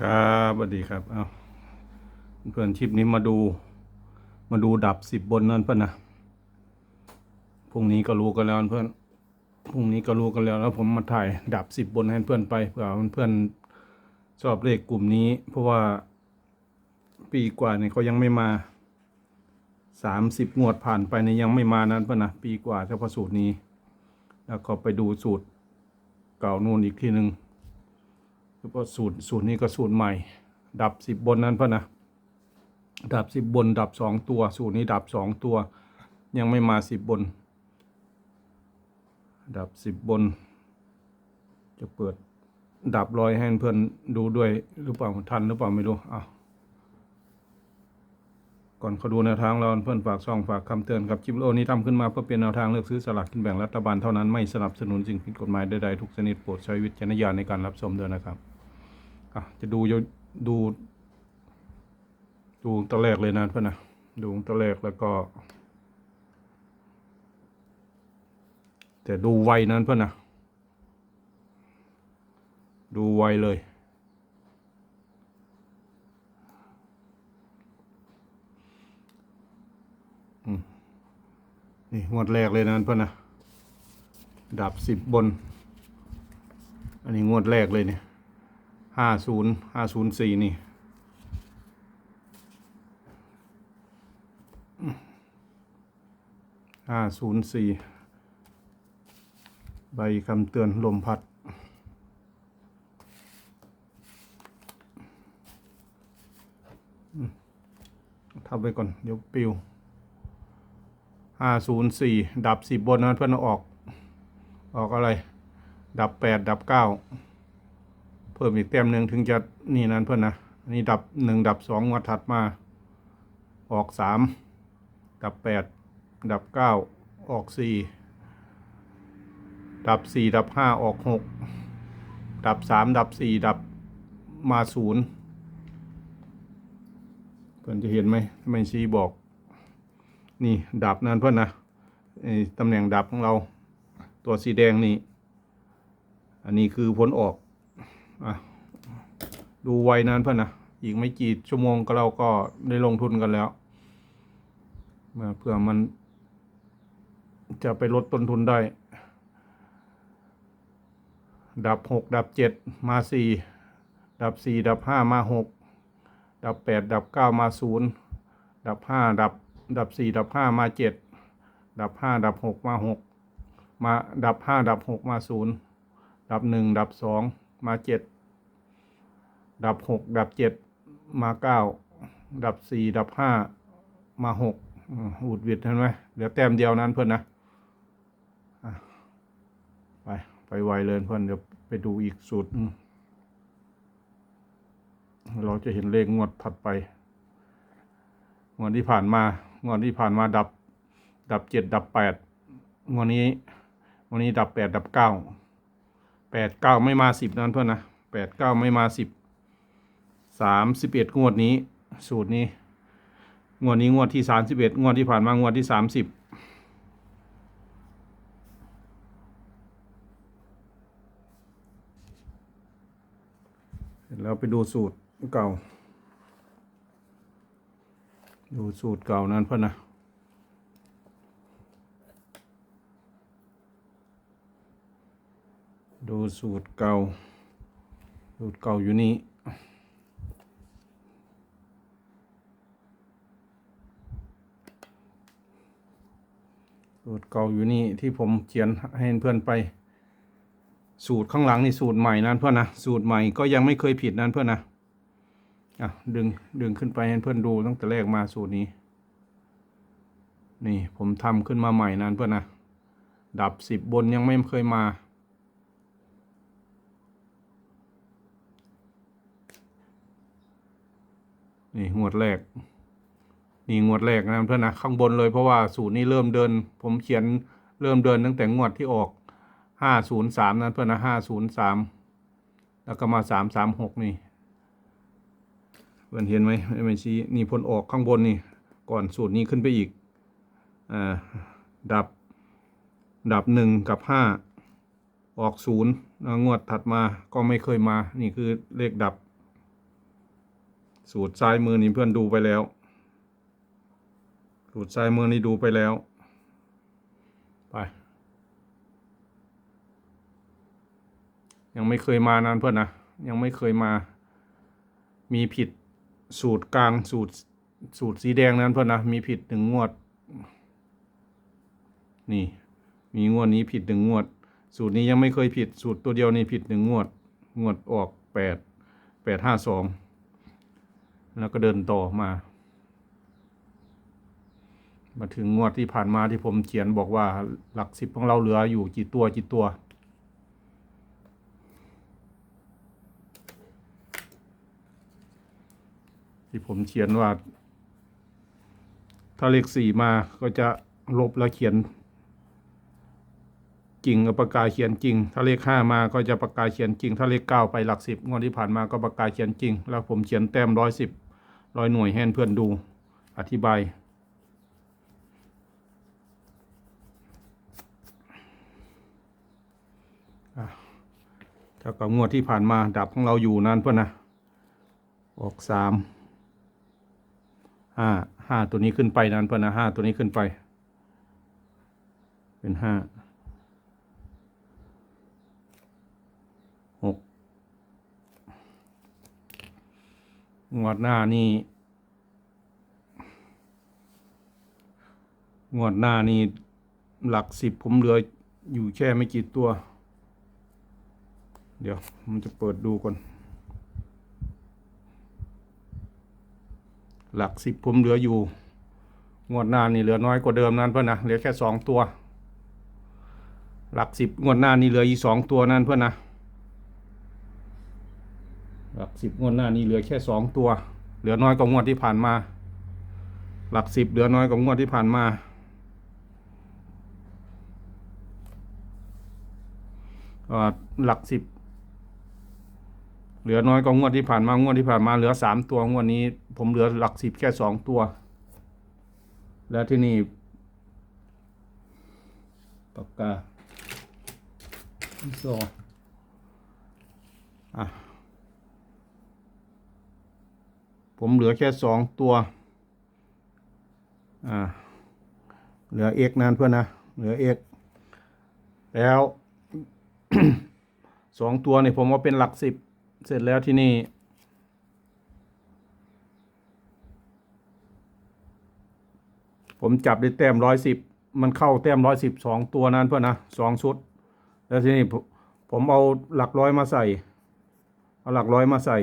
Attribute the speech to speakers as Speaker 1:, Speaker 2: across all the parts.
Speaker 1: ครับสวัสดีครับ เอาเพื่อนชิปนี้มาดู มาดูดับสิบบนนั่นเพื่อนนะ พรุ่งนี้ก็รู้กันแล้วเพื่อน พรุ่งนี้ก็รู้กันแล้ว แล้วผมมาถ่ายดับสิบบนให้เพื่อนไปเผื่อเพื่อนชอบเลขกลุ่มนี้ เพราะว่าปีกว่าเนี่ยเขายังไม่มาสามสิบงวดผ่านไปเนี่ยยังไม่มานั้นเพื่อนนะปีกว่าเฉพาะสูตรนี้ แล้วก็ไปดูสูตรเก่านู่นอีกทีหนึ่ง เฉพาะสูตรสูตรนี้ก็สูตรใหม่ ดับสิบบนนั้นพะนะ ดับสิบบน ดับสองตัว สูตรนี้ดับสองตัว ยังไม่มาสิบบน ดับสิบบน จะเปิดดับรอยให้เพื่อนดูด้วยหรือเปล่าทันหรือเปล่าไม่รู้อะก่อนเขาดูแนวทางเราเพื่อนฝากช่องฝากคำเตือนกับคลิปวิดีโอนี้ทำขึ้นมาเพื่อเป็นแนวทางเลือกซื้อสลากกินแบ่งรัฐบาลเท่านั้นไม่สนับสนุนสิ่งผิดกฎหมายใดๆทุกชนิดโปรดใช้วิจารณญาณในการรับชมด้วยนะครับ อะจะดูดู ดูตะแรกเลยนะเพื่อนนะดูตะแรกแล้วก็ แต่ดูไวนั้นเพื่อนนะดูไวเลยนี่งวดแรกเลยนะเพื่อนนะดับสิบบน อันนี้งวดแรกเลยเนี่ย ห้าศูนย์ห้าศูนย์สี่นี่ห้าศูนย์สี่ใบคำเตือนลมพัดทับไปก่อน เดี๋ยวปิวห้าศูนย์สี่ดับสิบบนนั้นเพื่อนเอาออก ออกอะไร ดับแปดดับเก้า เพิ่มอีกแต้มหนึ่งถึงจะนี่นั้นเพื่อนนะนี่ดับหนึ่งดับสองวัดถัดมา ออกสามดับแปดดับเก้าออกสี่ดับสี่ดับห้าออกหกดับสามดับสี่ดับมาศูนย์เพื่อนจะเห็นไหมทำไมชี้บอก นี่ดับนั้นเพื่อนนะตำแหน่งดับของเรา ตัวสีแดงนี่ อันนี้คือผลออก ดูไวนั้นเพื่อนนะอีกไม่กี่ชั่วโมงก็เราก็ได้ลงทุนกันแล้วมาเพื่อมันจะไปลดต้นทุนได้ ดับหกดับเจ็ดมาสี่ดับสี่ดับห้ามาหกดับแปดดับเก้ามาศูนย์ดับห้าดับ ดับสี่ดับห้ามาเจ็ดดับห้าดับหกมาหกมาดับห้าดับหกมาศูนย์ดับหนึ่งดับสอง มาเจ็ดดับหกดับเจ็ดมาเก้าดับสี่ดับห้ามาหกอืมอุดวิดเห็นไหมเหลือแต้มเดียวนั้นเพื่อนนะไปไปไวเลยเพื่อนเดี๋ยวไปดูอีกสูตรเราจะเห็นเลขงวดถัดไปงวดที่ผ่านมางวดที่ผ่านมาดับ ดับเจ็ดดับแปดงวดนี้งวดนี้ดับแปดดับเก้า แปดเก้าไม่มาสิบนั้นเพื่อนนะแปดเก้าไม่มาสิบสามสิบเอ็ดงวดนี้ สูตรนี้ งวดนี้งวดที่สามสิบเอ็ดงวดที่ผ่านมางวดที่สามสิบเสร็จแล้วไปดูสูตรเก่า ดูสูตรเก่านั้นเพื่อนนะ ดูสูตรเก่า สูตรเก่าอยู่นี่สูตรเก่าอยู่นี่ที่ผมเขียนให้เพื่อนไป สูตรข้างหลังนี่สูตรใหม่นั้นเพื่อนนะสูตรใหม่ก็ยังไม่เคยผิดนั้นเพื่อนนะอะดึงดึงขึ้นไปให้เพื่อนดูตั้งแต่แรกมาสูตรนี้ นี่ผมทำขึ้นมาใหม่นั้นเพื่อนนะดับสิบบนยังไม่เคยมา นี่งวดแรก นี่งวดแรกนะเพื่อนนะข้างบนเลยเพราะว่าสูตรนี้เริ่มเดิน ผมเขียนเริ่มเดินตั้งแต่งวดที่ออกห้าศูนย์สามนั้นเพื่อนนะห้าศูนย์สามแล้วก็มาสามสามหกนี่เพื่อนเห็นไหมไม่ชี้นี่ผลออกข้างบนนี่ ก่อนสูตรนี้ขึ้นไปอีกอ่าดับ ดับหนึ่งกับห้าออกศูนย์งวดถัดมาก็ไม่เคยมา นี่คือเลขดับ สูตรซ้ายมือนี่เพื่อนดูไปแล้ว สูตรซ้ายมือนี่ดูไปแล้ว ไป ยังไม่เคยมานานเพื่อนนะยังไม่เคยมา มีผิดสูตรกลางสูตรสูตรสีแดงนั้นเพื่อนนะมีผิดหนึ่งงวด นี่ มีงวดนี้ผิดหนึ่งงวด สูตรนี้ยังไม่เคยผิดสูตรตัวเดียวนี่ผิดหนึ่งงวด งวดออกแปดแปดห้าสอง แล้วก็เดินต่อมา มาถึงงวดที่ผ่านมาที่ผมเขียนบอกว่าหลักสิบของเราเหลืออยู่กี่ตัวกี่ตัว ที่ผมเขียนว่า ถ้าเลขสี่มาก็จะลบแล้วเขียนจริงกับปากกาเขียนจริง ถ้าเลขห้ามาก็จะปากกาเขียนจริง ถ้าเลขเก้าไปหลักสิบงวดที่ผ่านมาก็ปากกาเขียนจริง แล้วผมเขียนแต้มร้อยสิบ ร้อยหน่วยให้เพื่อนดู อธิบาย เท่ากับงวดที่ผ่านมาดับของเราอยู่นั่นเพื่อนนะ ออกสามห้าห้าตัวนี้ขึ้นไปนั่นเพื่อนนะห้าตัวนี้ขึ้นไป เป็นห้า งวดหน้านี่งวดหน้านี่หลักสิบผมเหลืออยู่แค่ไม่กี่ตัว เดี๋ยวผมจะเปิดดูก่อน หลักสิบผมเหลืออยู่ งวดหน้านี่เหลือน้อยกว่าเดิมนั่นเพื่อนนะเหลือแค่สองตัว หลักสิบงวดหน้านี่เหลืออีสองตัวนั่นเพื่อนนะ หลักสิบงวดหน้านี่เหลือแค่สองตัว เหลือน้อยกว่างวดที่ผ่านมา หลักสิบเหลือน้อยกว่างวดที่ผ่านมาอ่าหลักสิบเหลือน้อยกว่างวดที่ผ่านมางวดที่ผ่านมาเหลือสามตัวงวดนี้ ผมเหลือหลักสิบแค่สองตัว แล้วที่นี่ปากกาโซอะ ผมเหลือแค่สองตัว อ่า เหลือเอกนั่นเพื่อนนะ เหลือเอกแล้วสองตัวนี่ผมว่าเป็นหลักสิบ เสร็จแล้วที่นี่ ผมจับได้แต้มร้อยสิบมันเข้าแต้มร้อยสิบสองตัวนั้นเพื่อนนะสองชุด แล้วทีนี้ผมเอาหลักร้อยมาใส่ เอาหลักร้อยมาใส่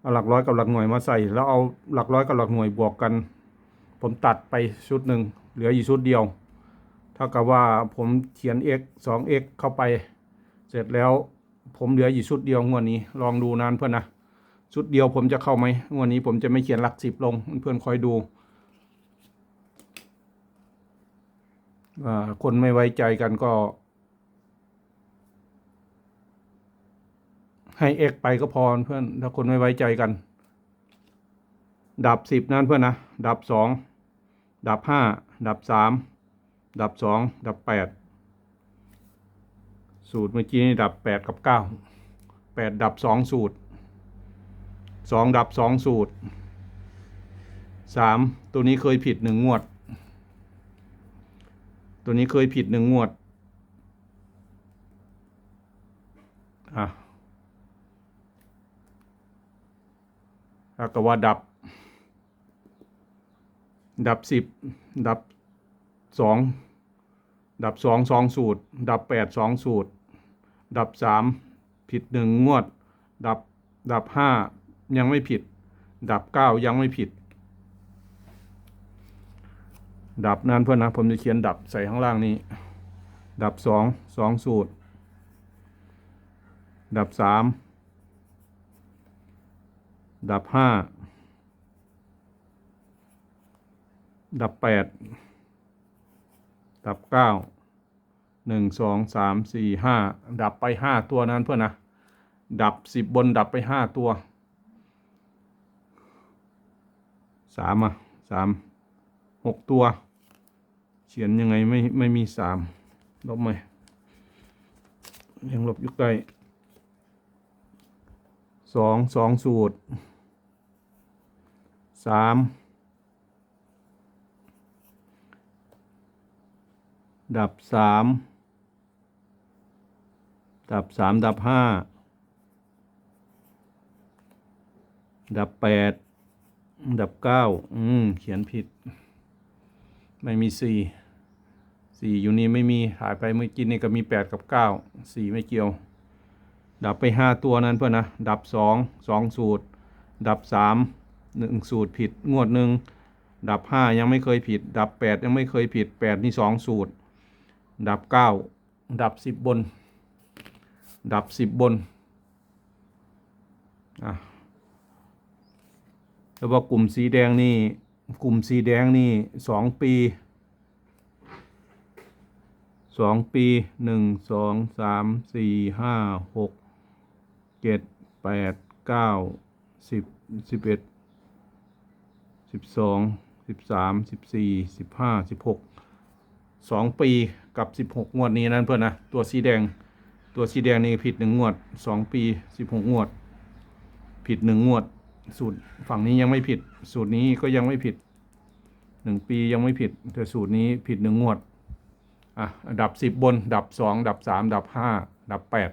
Speaker 1: เอาหลักร้อยกับหลักหน่วยมาใส่ แล้วเอาหลักร้อยกับหลักหน่วยบวกกัน ผมตัดไปชุดหนึ่งเหลืออยู่ชุดเดียว เท่ากับว่าผมเขียน x สอง x เข้าไป เสร็จแล้วผมเหลืออยู่ชุดเดียวงวดนี้ ลองดูนานเพื่อนนะชุดเดียวผมจะเข้าไหมงวดนี้ผมจะไม่เขียนหลักสิบลงเพื่อนคอยดูคนไม่ไว้ใจกันก็ ให้เอกไปก็พอเพื่อน ถ้าคนไม่ไว้ใจกัน ดับสิบนั่นเพื่อนนะ ดับสอง ดับห้า ดับสาม ดับสอง ดับแปด สูตรเมื่อกี้นี่ดับแปดกับเก้า แปดดับสองสูตร สองดับสองสูตร สาม ตัวนี้เคยผิดหนึ่งงวด ตัวนี้เคยผิดหนึ่งงวด อะ แล้วก็ว่าดับ ดับสิบดับสองดับสองสองสูตร ดับแปดสองสูตร ดับสามผิดหนึ่งงวด ดับดับห้ายังไม่ผิด ดับเก้ายังไม่ผิด ดับนั้นเพื่อนนะผมจะเขียนดับใส่ข้างล่างนี้ ดับสองสองสูตร ดับสาม ดับห้าดับแปดดับเก้าหนึ่งสองสามสี่ห้าดับไปห้าตัวนั้นเพื่อนนะ ดับสิบบนดับไปห้าตัวสามอะสามหกตัว เขียนยังไงไม่ไม่มีสามลบไหมยังลบอยู่ใกล้สองสองสูตร สามดับสามดับสามดับห้าดับแปดดับเก้าอืม เขียนผิด ไม่มีสี่สี่อยู่นี่ไม่มีถ่ายไปเมื่อกี้นี่ก็มีแปดกับเก้าสี่ไม่เกี่ยว ดับไปห้าตัวนั้นเพื่อนนะ ดับสองสองสูตร ดับสาม หนึ่งสูตรผิดงวดหนึ่งดับห้ายังไม่เคยผิด ดับแปดยังไม่เคยผิดแปดนี่สองสูตร ดับเก้าดับสิบบน ดับสิบบนอะแล้วว่ากลุ่มสีแดงนี่กลุ่มสีแดงนี่สองปีสองปีหนึ่งสองสามสี่ห้าหกเจ็ดแปดเก้าสิบสิบเอ็ด สิบสองสิบสามสิบสี่สิบห้าสิบหกสองปีกับสิบหกงวดนี้นั่นเพื่อนนะตัวสีแดงตัวสีแดงนี่ผิดหนึ่งงวดสองปีสิบหกงวด ผิดหนึ่งงวด สูตรฝั่งนี้ยังไม่ผิด สูตรนี้ก็ยังไม่ผิดหนึ่งปียังไม่ผิด แต่สูตรนี้ผิดหนึ่งงวดอะดับสิบบน ดับสองดับสามดับห้าดับแปด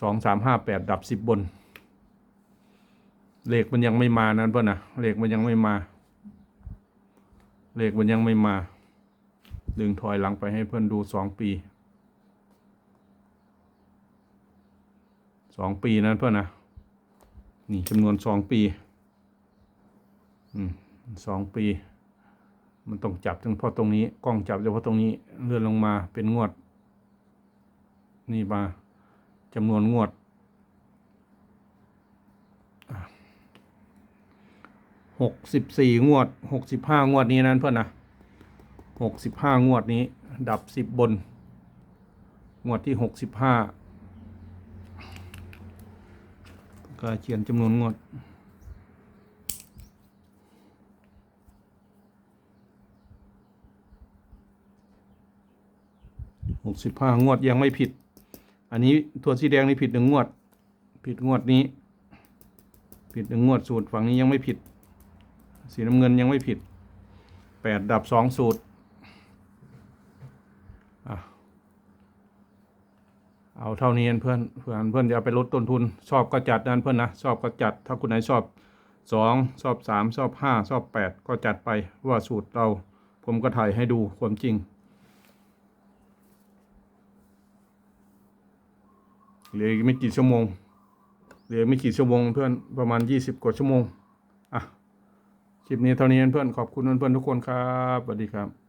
Speaker 1: สองสามห้าแปดดับสิบบน เลขมันยังไม่มานั้นเพื่อนนะเลขมันยังไม่มา เลขมันยังไม่มา ดึงถอยหลังไปให้เพื่อนดูสองปีสองปีนั้นเพื่อนนะนี่จำนวนสองปีอืมสองปี มันต้องจับเฉพาะตรงนี้กล้องจับเฉพาะตรงนี้เลื่อนลงมาเป็นงวด นี่มาจำนวนงวด หกสิบสี่งวดหกสิบห้างวดนี้นั้นเพื่อนนะหกสิบห้างวดนี้ ดับสิบบน งวดที่หกสิบห้าก็เขียนจำนวนงวดหกสิบห้างวดยังไม่ผิด อันนี้ตัวสีแดงนี่ผิดหนึ่งงวด ผิดงวดนี้ ผิดหนึ่งงวดสูตรฝั่งนี้ยังไม่ผิด สีน้ำเงินยังไม่ผิดแปดดับสองสูตรอเอาเท่านี้เพื่อนเพื่อนเพื่อนจะไปลดต้นทุน ชอบก็จัดนั่นเพื่อนนะ ชอบก็จัด ถ้าคุณไหนชอบสองชอบสามชอบห้าชอบแปดก็จัดไปว่าสูตรเราผมก็ถ่ายให้ดูความจริง เหลือไม่กี่ชั่วโมง เหลือไม่กี่ชั่วโมงเพื่อนประมาณยี่สิบกว่าชั่วโมง อะ คลิปนี้เท่านี้เพื่อนขอบคุณเพื่อนๆทุกคนครับสวัสดีครับ